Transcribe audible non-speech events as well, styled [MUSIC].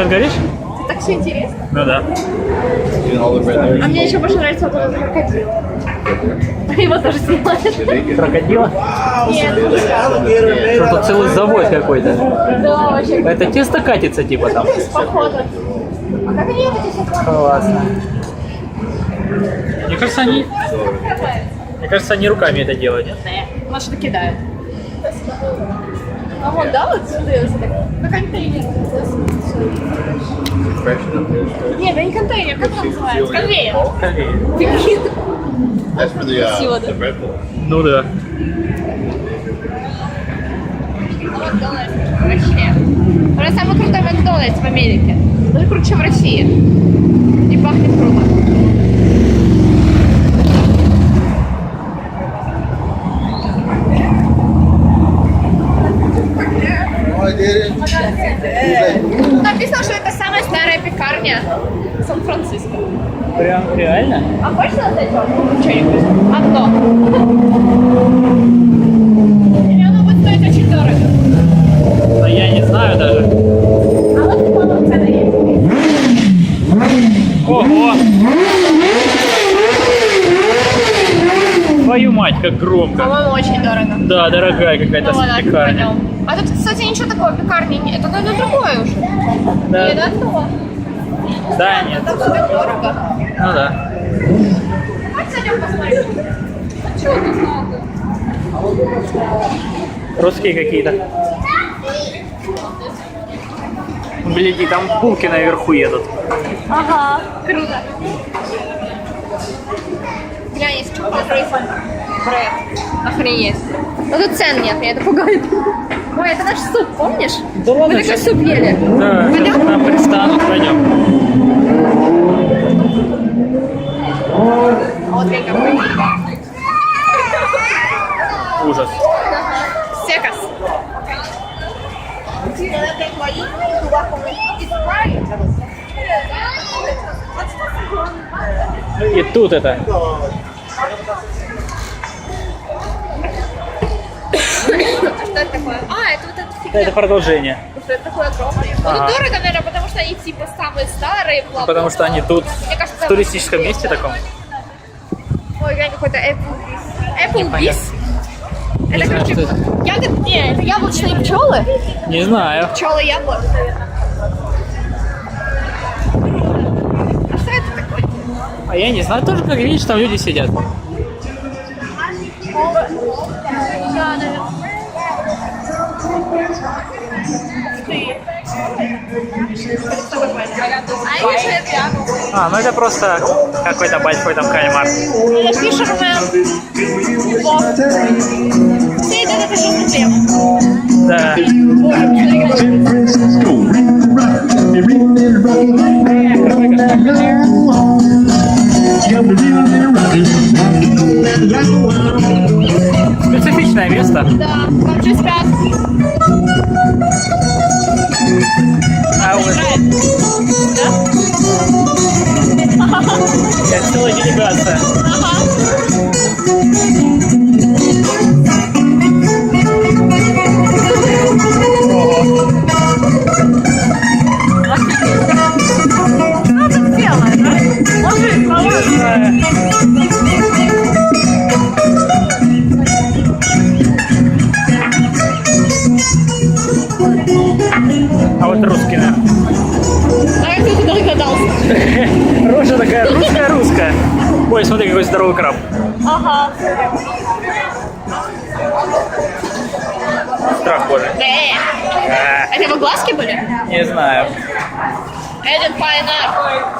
Что ты говоришь? Так все интересно. Ну да. А мне еще больше нравится вот этот крокодил. [LAUGHS] Его тоже снимают. Крокодила? Нет. Что тут целый завод какой-то. Да, вообще. Это тесто катится типа там. Походу. А как они эти все Классно. Мне кажется, они... Мне кажется, они руками это делают. Может, что кидают. А вон, да, вот сюда, вот так. На контейнер. Нет, это не контейнер, как он называется? Конвейер. Uh, Красиво, да? Ну да. Макдональдс вообще. Это самый крутой Макдональдс в Америке. Даже круче, чем в России. И пахнет круто. Тут написано, что это самая старая пекарня Сан-Франциско. Прям реально? А хочешь на этим что-нибудь? Одно. Или оно будет стоить очень дорого? А я не знаю даже. А вот по-моему, цены есть. Ого! Твою мать, как громко. По-моему, очень дорого. Да, дорогая какая-то Ну пекарня. А тут, кстати, ничего такого пекарни нет. Это, наверное, другое уже. Да. Или это то? Да, нет. Там все так дорого. Ну да. Давайте зайдем посмотрим. А что тут? Русские какие-то. Гляди, там булки наверху едут. Ага, круто. Глянь, есть chocolate bread. Охренеть. Но тут цен нет, меня это пугает. Ой, это наш суп, помнишь? Да ладно, Мы такой суп ели. Да, сейчас Пойдем? нам пристанут, пойдем. А вот я какой. Ужас. Секас. И тут это. Это такое? А, это вот эта фигня. Это продолжение. Это такое огромное? Ну, Ага. дорого, наверное, потому что они типа самые старые. бла-бла. Потому что они тут Мне кажется, в туристическом месте таком. Ой, глянь, какой-то Applebee's. Applebee's? Не Это, знаю, короче, это. ягод... Не, это яблочные пчелы. Не знаю. Пчелы яблок. А что это такое? А я не знаю, тоже как видишь, там люди сидят. Да, наверное. А. А, ну это просто какой-то большой там кальмар. Это фишермен. Все едят это желтый хлеб. Да. Специфичное место. Да, там же спят. А вот Да? это целая делегация. Ой, смотри, какой здоровый краб. Ага. Страх божий. Э, А, Это его глазки были? не знаю. Эден Пайнар.